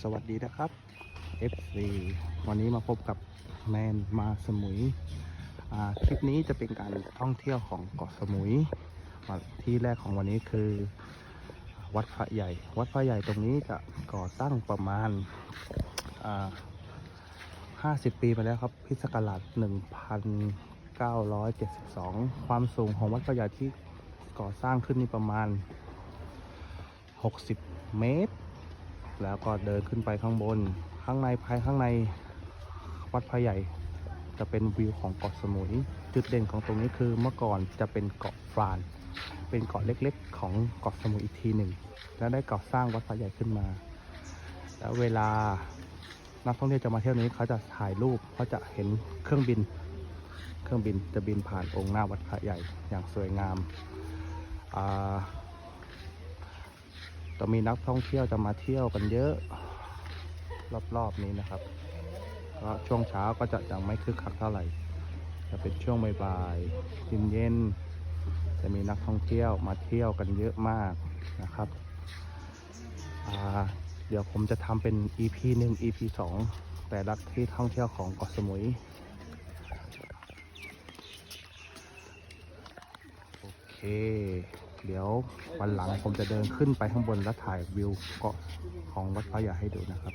สวัสดีนะครับ FC วันนี้มาพบกับแมนมาสมุย คลิปนี้จะเป็นการท่องเที่ยวของเกาะสมุย ที่แรกของวันนี้คือ วัดพระใหญ่ วัดพระใหญ่ตรงนี้จะก่อตั้งประมาณอ่า50 ปีมาแล้วครับ พิศกราช1972 ความสูงของวัดพระใหญ่ที่ก่อสร้างขึ้นนี่ประมาณ 60 เมตร แล้วก็เดินขึ้นไปข้างบน ข้างในภายข้างในวัดพระใหญ่ จะเป็นวิวของเกาะสมุย จุดเด่นของตรงนี้คือเมื่อก่อนจะเป็นเกาะฟราน เป็นเกาะเล็กๆ ของเกาะสมุยอีกทีหนึ่ง แล้วได้ก่อสร้างวัดพระใหญ่ขึ้นมา แล้วเวลานักท่องเที่ยวจะมาเที่ยวนี้เขาจะถ่ายรูปเขาจะเห็นเครื่องบิน เครื่องบินจะบินผ่านองค์หน้าวัดพระใหญ่อย่างสวยงามอ่า จะมีนักท่องเที่ยวจะมาเที่ยวกันเยอะรอบๆนี้นะครับก็ช่วงเช้าก็จะยังไม่คึกคักเท่าไหร่ จะเป็นช่วงบ่ายๆเย็นๆจะมีนักท่องเที่ยวมาเที่ยวกันเยอะมากนะครับเดี๋ยวผมจะทำเป็น EP 1 EP 2 แต่ละที่ท่องเที่ยวของเกาะสมุยโอเค เดี๋ยววันหลังผมจะเดินขึ้นไปข้างบนแล้วถ่ายวิวเกาะของวัดพระใหญ่ให้ดูนะครับ